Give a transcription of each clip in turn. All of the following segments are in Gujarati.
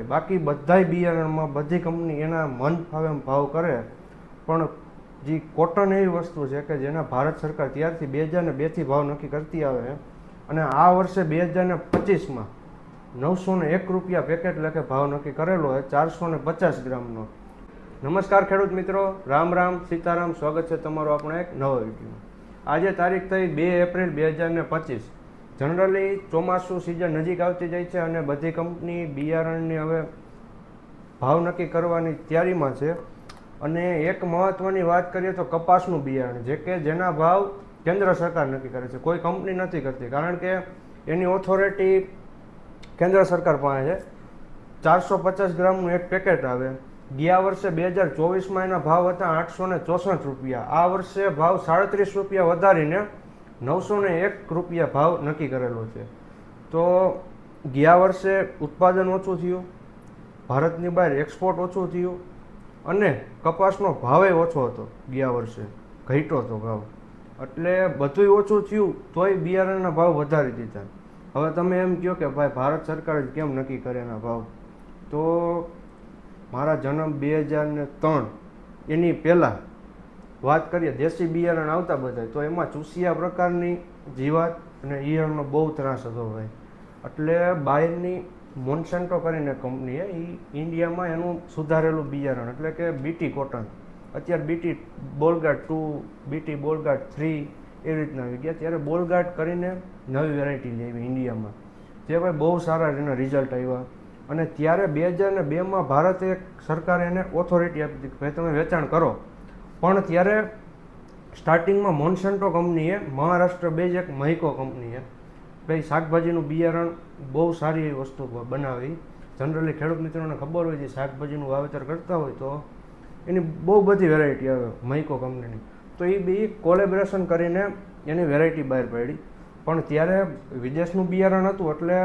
ખાલી બાકી બધાય બિયારણમાં બધી કંપની એના મન ફાવે એમ ભાવ કરે. પણ જે કોટન એવી વસ્તુ છે કે જેના ભારત સરકાર ત્યારથી બે હજાર ને બેથી ભાવ નક્કી કરતી આવે અને આ વર્ષે બે હજાર ને પચીસમાં નવસો ને એક રૂપિયા પેકેટ લેખે ભાવ નક્કી કરેલો છે ચારસો ને પચાસ ગ્રામનો. નમસ્કાર ખેડૂત મિત્રો. રામ રામ, સીતારામ. સ્વાગત છે તમારો આપણો એક નવો વીડિયો આજે તારીખ થઈ બે એપ્રિલ બે હજાર ને પચીસ. જનરલી ચોમાસું સિઝન નજીક આવતી જાય છે અને બધી કંપની બિયારણની હવે ભાવ નક્કી કરવાની તૈયારીમાં છે. અને એક મહત્વની વાત કરીએ તો કપાસનું બિયારણ, જે કે જેના ભાવ કેન્દ્ર સરકાર નક્કી કરે છે. કોઈ કંપની નથી કરતી, કારણ કે એની ઓથોરિટી કેન્દ્ર સરકાર પાસે છે. ચારસો પચાસ ગ્રામનું એક પેકેટ આવે. ગયા વર્ષે બે હજાર ચોવીસમાં એના ભાવ હતા આઠસો ને ચોસઠ રૂપિયા. આ વર્ષે ભાવ સાડત્રીસ રૂપિયા વધારીને નવસો ને એક રૂપિયા ભાવ નક્કી કરેલો છે. તો ગયા વર્ષે ઉત્પાદન ઓછું થયું, ભારતની બહાર એક્સપોર્ટ ઓછું થયું અને કપાસનો ભાવે ઓછો હતો ગયા વર્ષે ઘટ્યો હતો ભાવ. એટલે બધુંય ઓછું થયું તોય બિયારણના ભાવ વધારી દીધા. હવે તમે એમ કહો કે ભાઈ ભારત સરકાર કેમ નક્કી કરે એના ભાવ? તો મારા જન્મ બે હજાર ને ત્રણ, એની પહેલાં વાત કરીએ, દેશી બિયારણ આવતા બધા તો એમાં ચૂસિયા પ્રકારની જીવાત અને ઈયળનો બહુ ત્રાસ હતો ભાઈ. એટલે બહારની મોન્સેન્ટો કરીને કંપનીએ એ ઇન્ડિયામાં એનું સુધારેલું બિયારણ, એટલે કે બીટી કોટન. અત્યારે BT Bollgard two, BT Bollgard three એ રીતના આવી ગયા, ત્યારે બોલગાર્ડ કરીને નવી વેરાયટી લેવી ઇન્ડિયામાં. જે ભાઈ બહુ સારા એના રિઝલ્ટ આવ્યા. અને ત્યારે બે હજાર ને બેમાં ભારતે એક સરકારે એને ઓથોરિટી આપી હતી કે ભાઈ તમે વેચાણ કરો. પણ ત્યારે સ્ટાર્ટિંગમાં મોન્સેન્ટો કંપનીએ, મહારાષ્ટ્ર બેઝ એક મહિકો કંપનીએ, ભાઈ શાકભાજીનું બિયારણ બહુ સારી એવી વસ્તુ બનાવી. જનરલી ખેડૂત મિત્રોને ખબર હોય છે શાકભાજીનું વાવેતર કરતા હોય તો એની બહુ બધી વેરાયટી આવે મહિકો કંપનીની. તો એ બી કોલેબ્રેશન કરીને એની વેરાયટી બહાર પાડી. પણ ત્યારે વિદેશનું બિયારણ હતું એટલે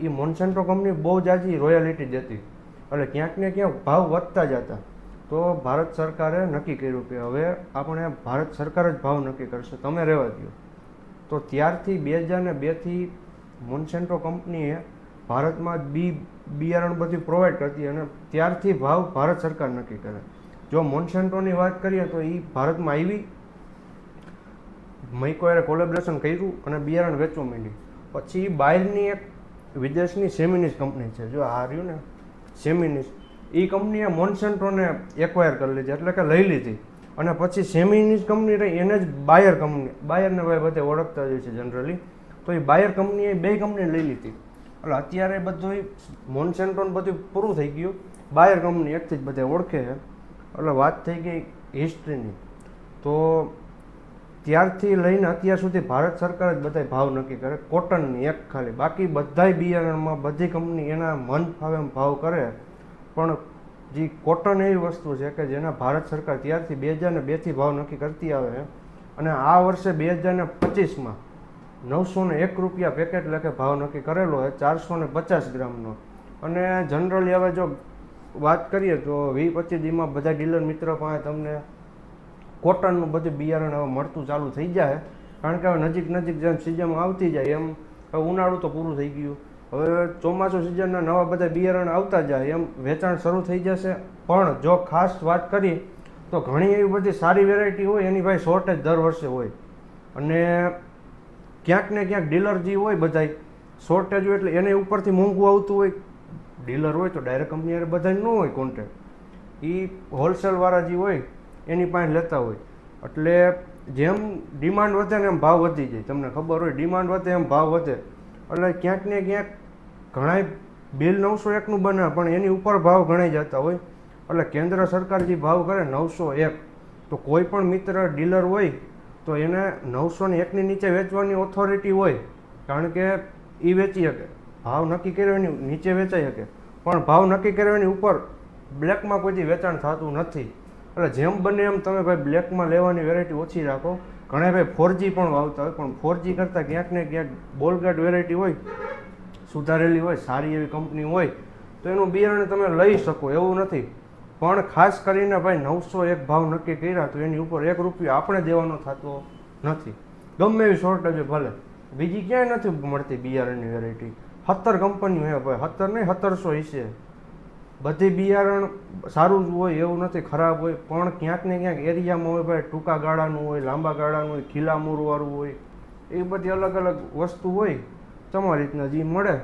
એ મોન્સેન્ટો કંપની બહુ જાજી જ દેતી એટલે ક્યાંક ને ક્યાંક ભાવ વધતા જતા. તો ભારત સરકારે નક્કી કર્યું કે હવે આપણે ભારત સરકાર જ ભાવ નક્કી કરશે. તમે રહેવા દો તો ત્યારથી બે હજાર ને બેથી મોન્સેન્ટો કંપનીએ ભારતમાં બી બિયારણ બધી પ્રોવાઈડ કરતી અને ત્યારથી ભાવ ભારત સરકાર નક્કી કરે. જો મોન્સેન્ટોની વાત કરીએ તો એ ભારતમાં આવી. મૈકોએ કોલેબરેશન કર્યું અને બિયારણ વેચવા માંડી. પછી બહારની એક વિદેશની સેમિનિસ કંપની છે. જો આ રહ્યું ને સેમિનિસ એ કંપનીએ મોન્સેન્ટોને એક્વાયર કરી લીધી, એટલે કે લઈ લીધી. અને પછી સેમિનિસ કંપની રહી, એને જ બાયર કંપની બાયરને ભાઈ બધે ઓળખતા જ હોય છે જનરલી તો એ બાયર કંપનીએ બે કંપની લઈ લીધી. એટલે અત્યારે બધું મોન્સેન્ટોન બધું પૂરું થઈ ગયું. બાયર કંપની એકથી જ બધે ઓળખે છે. એટલે વાત થઈ ગઈ હિસ્ટ્રીની તો ત્યારથી લઈને અત્યાર સુધી ભારત સરકાર જ બધા ભાવ નક્કી કરે. કોટનની એક ખાલી. બાકી બધાય બિયારણમાં બધી કંપની એના મન ફાવે એમ ભાવ કરે. પણ જે કોટન એવી વસ્તુ છે કે જેના ભારત સરકાર ત્યારથી બે હજાર ને બેથી ભાવ નક્કી કરતી આવે અને આ વર્ષે બે હજાર ને પચીસમાં નવસો ને એક રૂપિયા પેકેટ લખે ભાવ નક્કી કરેલો હોય ચારસો ને પચાસ ગ્રામનો. અને જનરલી હવે જો વાત કરીએ તો વી પચીસ દીમાં બધા ડીલર મિત્ર પાસે તમને કોટનનું બધું બિયારણ હવે મળતું ચાલુ થઈ જાય, કારણ કે હવે નજીક નજીક જેમ સિઝનમાં આવતી જાય એમ, હવે ઉનાળું તો પૂરું થઈ ગયું. હવે ચોમાસું સિઝનના નવા બધા બિયારણ આવતા જાય, એમ વેચાણ શરૂ થઈ જશે. પણ જો ખાસ વાત કરીએ, તો ઘણી એવી બધી સારી વેરાયટી હોય, એની ભાઈ શોર્ટેજ દર વર્ષે હોય. અને ક્યાંક ને ક્યાંક ડીલર જે હોય બધાય શોર્ટેજ હોય એટલે એને ઉપરથી મોંઘું આવતું હોય. ડીલર હોય તો ડાયરેક્ટ કંપની હારે બધાય ન હોય કોન્ટેક્ટ એ હોલસેલવાળા જે હોય, એની પાસે લેતા હોય. એટલે જેમ ડિમાન્ડ વધે ને એમ ભાવ વધી જાય. તમને ખબર હોય ડિમાન્ડ વધે એમ ભાવ વધે. એટલે ક્યાંક ને ક્યાંક ઘણાય બિલ નવસો એકનું બને, પણ એની ઉપર ભાવ ગણાઈ જતા હોય. એટલે કેન્દ્ર સરકાર જે ભાવ કરે નવસો એક, તો કોઈ પણ મિત્ર, ડીલર હોય, તો એને નવસો ને એકની નીચે વેચવાની ઓથોરિટી હોય, કારણ કે એ વેચી શકે. ભાવ નક્કી કરવાની નીચે વેચાઈ શકે. પણ ભાવ નક્કી કરવાની ઉપર બ્લેકમાં કોઈથી વેચાણ થતું નથી. એટલે જેમ બને એમ તમે ભાઈ બ્લેકમાં લેવાની વેરાયટી ઓછી રાખો. ઘણા ભાઈ ફોરજી પણ વાવતા હોય, પણ ફોરજી કરતાં ક્યાંક ને ક્યાંક બોલગાર્ડ વેરાયટી હોય સુધારેલી હોય, સારી એવી કંપની હોય, તો એનું બિયારણ તમે લઈ શકો, એવું નથી. પણ ખાસ કરીને ભાઈ, નવસો એક ભાવ નક્કી કર્યા, તો એની ઉપર એક રૂપિયો આપણે દેવાનો થતો નથી. ગમે એવી શોર્ટેજ હોય, ભલે. બીજી ક્યાંય નથી મળતી બિયારણની વેરાયટી સત્તર કંપનીઓ હે ભાઈ, સત્તર નહીં, સત્તરસો હિસે બધી બિયારણ સારું જ હોય, એવું નથી, ખરાબ હોય, પણ ક્યાંક ને ક્યાંક એરિયામાં હોય, ભાઈ, ટૂંકા ગાળાનું હોય, લાંબા ગાળાનું હોય, ખીલા મૂરવાળું હોય, એ બધી અલગ અલગ વસ્તુ હોય. તમારી રીતના જે મળે,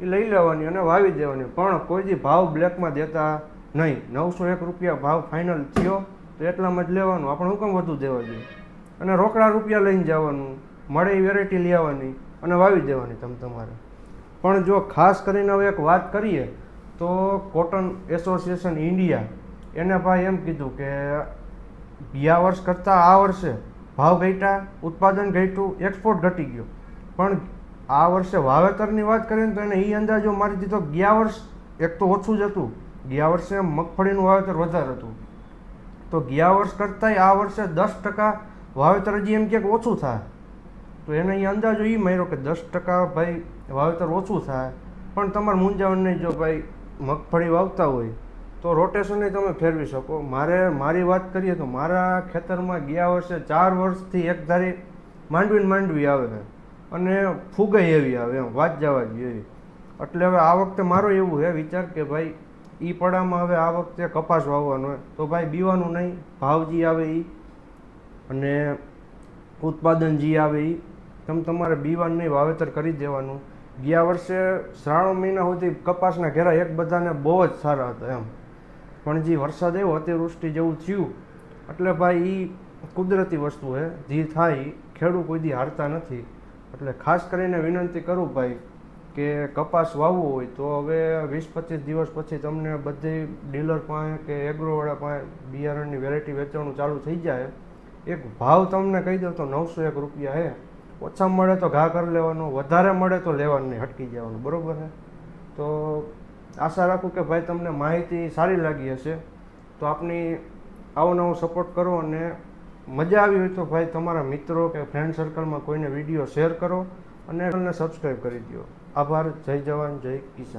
એ લઈ લેવાની અને વાવી દેવાની. પણ કોઈ જે ભાવ બ્લેકમાં દેતા નહીં. નવસો એક રૂપિયા ભાવ ફાઇનલ થયો, તો એટલામાં જ લેવાનું. આપણે શું કામ વધુ દેવા જોઈએ? અને રોકડા રૂપિયા લઈને જવાનું. મળે એ વેરાયટી લઈ આવવાની અને વાવી દેવાની તમ તમારે. પણ જો ખાસ કરીને હવે એક વાત કરીએ, તો કોટન એસોસિએશન ઇન્ડિયા એને ભાઈ એમ કીધું કે ગયા વર્ષ કરતાં આ વર્ષે ભાવ ઘટ્યા, ઉત્પાદન ઘટ્યું એક્સપોર્ટ ઘટી ગયો. પણ આ વર્ષે વાવેતરની વાત કરીએ ને તો એને એ અંદાજો મારી દીધો ગયા વર્ષ એક તો ઓછું જ હતું. ગયા વર્ષે મગફળીનું વાવેતર વધારે હતું. તો ગયા વર્ષ કરતાંય આ વર્ષે દસ ટકા વાવેતર હજી એમ ક્યાંક ઓછું થાય. તો એને એ અંદાજો એ માર્યો કે દસ ટકા ભાઈ વાવેતર ઓછું થાય. પણ તમારે મૂંઝાવણ જો ભાઈ મગફળી વાવતા હોય તો રોટેશને તમે ફેરવી શકો. મારે, મારી વાત કરીએ તો મારા ખેતરમાં ગયા વર્ષે ચાર વર્ષથી એક ધારી માંડવી માંડવી આવે છે. અને ફૂગાઈ એવી આવે, એમ વાત જવા જ એવી. એટલે હવે આ વખતે મારો એવું હે વિચાર કે ભાઈ એ પડામાં હવે આ વખતે કપાસ વાવવાનો હોય. તો ભાઈ બીવાનું નહીં, ભાવજી આવે એ અને ઉત્પાદન જે આવે એ તમે તમારે બીવાનું નહીં, વાવેતર કરી દેવાનું. ગયા વર્ષે શ્રાવણ મહિના સુધી કપાસના ઘેરા એક બધાને બહુ જ સારા હતા એમ. પણ જે વરસાદ આવ્યો અતિવૃષ્ટિ જેવું થયું. એટલે ભાઈ એ કુદરતી વસ્તુ છે જે થાય ખેડૂત કોઈ દી હારતા નથી. એટલે ખાસ કરીને વિનંતી કરું ભાઈ કે કપાસ વાવવો હોય તો હવે વીસ પચીસ દિવસ પછી તમને બધી ડીલર પાસે કે એગ્રોવાળા પાસે બિયારણની વેરાયટી વેચવાનું ચાલુ થઈ જાય. એક ભાવ તમને કહી દઉં તો નવસો એક રૂપિયા છે ઓછા મળે તો ઘા કરી લેવાનો, વધારે મળે તો લેવાનું નહીં, હટકી જવાનું, બરાબર છે તો આશા રાખું કે ભાઈ તમને માહિતી સારી લાગી હશે. તો આપની આવો નવો સપોર્ટ કરો અને મજા આવી હોય તો ભાઈ તમારા મિત્રો કે ફ્રેન્ડ સર્કલમાં કોઈને વીડિયો શેર કરો અને ચેનલને સબસ્ક્રાઈબ કરી દો આભાર, જય જવાન, જય કિસાન.